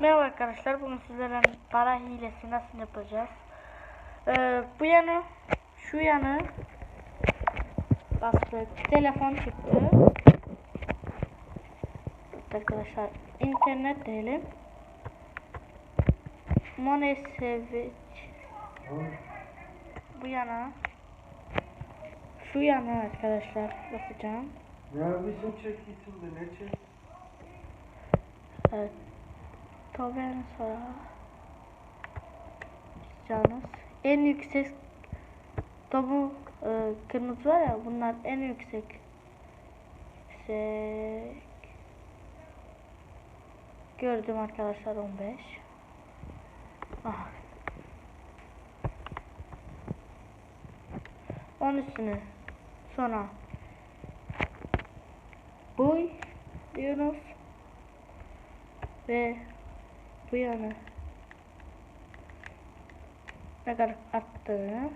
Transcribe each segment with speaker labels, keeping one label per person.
Speaker 1: Merhaba arkadaşlar. Bugün sizlere para hilesi nasıl yapacağız? Ee, bu yanı, şu yanı bastık. Telefon çıktı. Arkadaşlar internet diyelim. Monesevic bu yana şu yana arkadaşlar basacağım.
Speaker 2: Ya bizim çekilsin de ne çek?
Speaker 1: Evet. Sonra. Canız. En yüksek tabu e, kırmızı var ya bunlar en yüksek. Yüksek. Gördüm arkadaşlar 15 ah. 10 üstüne. Sonra. Boy diyoruz. Ve bu yana ne kadar arttığını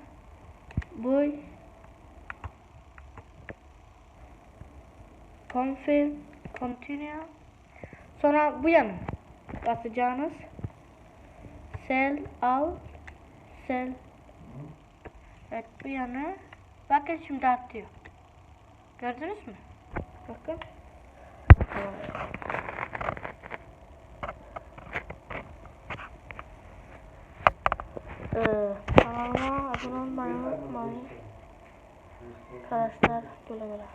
Speaker 1: boy confirm. Continue. Sonra bu yana basacağınız sell al sell. Evet bu yana. Bakın şimdi artıyor. Gördünüz mü? Bakın Ee, kanalıma abone olmayı unutmayın. Arkadaşlar güle güle.